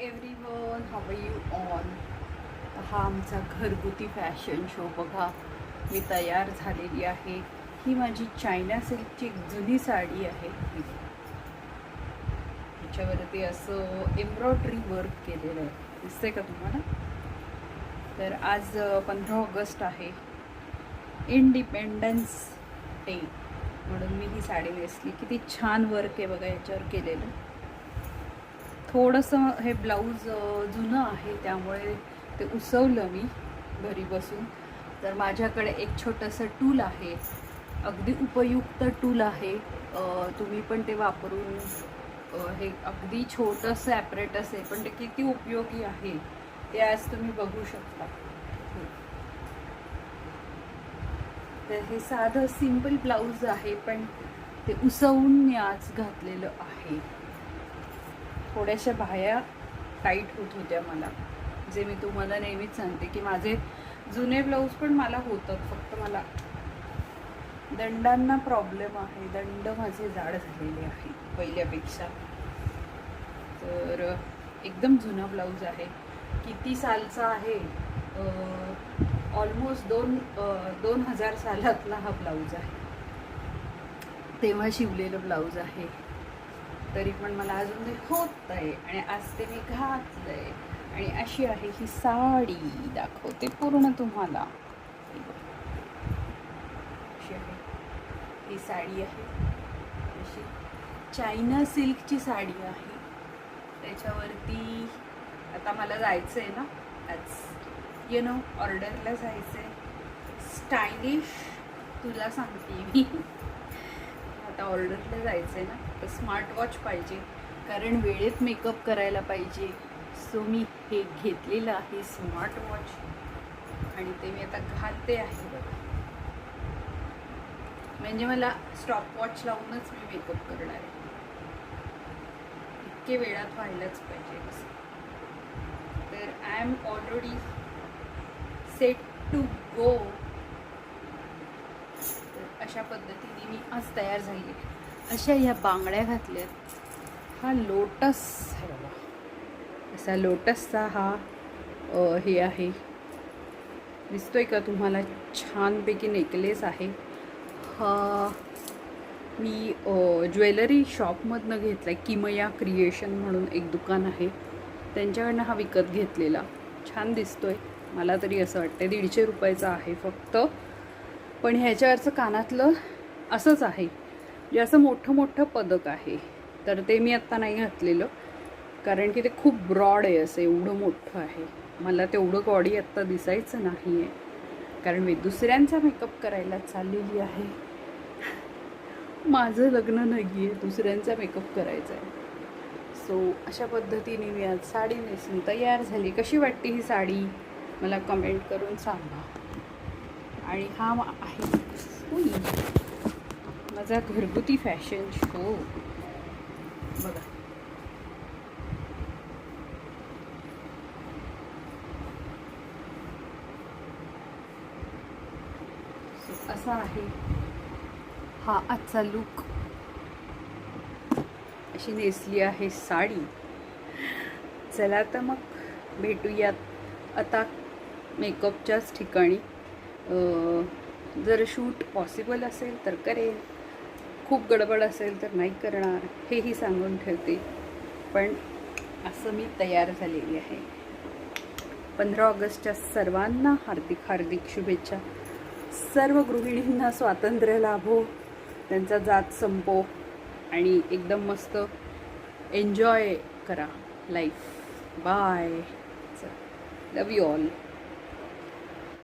Everyone how you on हा आमचा घरगुती फॅशन शो बघा. मी तयार झालेली आहे. ही माझी चायना सिल्कची एक जुनी साडी आहे. त्याच्यावरती असं एम्ब्रॉयडरी वर्क केलेलं आहे. दिसतंय का तुम्हाला? तर आज पंधरा ऑगस्ट आहे. इंडिपेंडन्स डे म्हणून मी ही साडी नेसली. किती छान वर्क आहे बघा याच्यावर केलेलं. थोडंसं हे ब्लाऊज जुनं आहे त्यामुळे ते उसवलं मी घरी बसून. तर माझ्याकडे एक छोटंसं टूल आहे. अगदी उपयुक्त टूल आहे. तुम्ही पण ते वापरून हे अगदी छोटंसं ॲपरेटस आहे पण ते किती उपयोगी आहे ते आज तुम्ही बघू शकता. तर हे साधं सिंपल ब्लाऊज आहे पण ते उसवून मी आज घातलेलं आहे. थोड्याशा बाह्या टाईट होत होत्या मला. जे मी तुम्हाला नेहमीच सांगते की माझे जुने ब्लाऊज पण मला होतात फक्त मला दंडांना प्रॉब्लेम आहे. दंड माझे जाड झालेले आहे पहिल्यापेक्षा. तर एकदम जुना ब्लाऊज आहे. किती सालचा आहे? ऑलमोस्ट दोन दोन हजार सालातला हा ब्लाऊज आहे. तेव्हा शिवलेलं ब्लाऊज आहे. तरी पण मला अजून ते होत आहे आणि आज ते मी घातलंय. आणि अशी आहे ही साडी दाखवते पूर्ण तुम्हाला. अशी आहे. ही साडी आहे. अशी चायना सिल्कची साडी आहे. त्याच्यावरती आता मला जायचं आहे ना. आज यु नो ऑर्डरला जायचं आहे स्टायलिश तुला सांगते मी. आता ऑर्डरला जायचं आहे ना तर स्मार्ट वॉच पाहिजे. कारण वेळेत मेकअप करायला पाहिजे. सो मी हे घेतलेलं आहे स्मार्ट वॉच आणि ते मी आता घालते आहे बघा. म्हणजे मला स्टॉप वॉच लावूनच मी मेकअप करणार आहे. इतके वेळात व्हायलाच पाहिजे तर I am already set to go अशा पद्धतीने मी आज तयार झाली. अशा ह्या बांगड्या घातल्यात. हा लोटस आहे बघा. असा लोटसचा हा हे आहे. दिसतोय का तुम्हाला? छानपैकी नेकलेस आहे. हा मी ज्वेलरी शॉपमधनं घेतला आहे किमया क्रिएशन म्हणून एक दुकान आहे. त्यांच्याकडनं हा विकत घेतलेला. छान दिसतोय. मला तरी असं वाटतं दीडशे रुपयाचा आहे फक्त. पण ह्याच्यावरचं कानातलं असंच आहे. जे असं मोठं मोठं पदक आहे. तर ते मी आत्ता नाही घातलेलं. कारण की ते खूप ब्रॉड आहे असं एवढं मोठं आहे. मला तेवढं बॉडी आत्ता दिसायचं नाही आहे कारण मी दुसऱ्यांचा मेकअप करायला चाललेली आहे. माझं लग्न नाही आहे दुसऱ्यांचा मेकअप करायचा आहे सो अशा पद्धतीने मी आज साडी नेसून तयार झाली. कशी वाटते ही साडी? मला कमेंट करून सांगा. आणि हा आहे उई, माझा घरगुती फॅशन शो. बघा. असा आहे हा आजचा लुक अशी नेसली आहे साडी. चला तर मग भेटूयात आता मेकअपच्याच ठिकाणी. जर शूट पॉसिबल असेल तर करेल खूप गडबड असेल तर नाही करणार हेही सांगून ठेवते. पण असं मी तयार झालेली आहे. पंधरा ऑगस्टच्या सर्वांना हार्दिक हार्दिक शुभेच्छा. सर्व गृहिणींना स्वातंत्र्य लाभो. त्यांचा जात संपो आणि एकदम मस्त एन्जॉय करा. Life bye love you all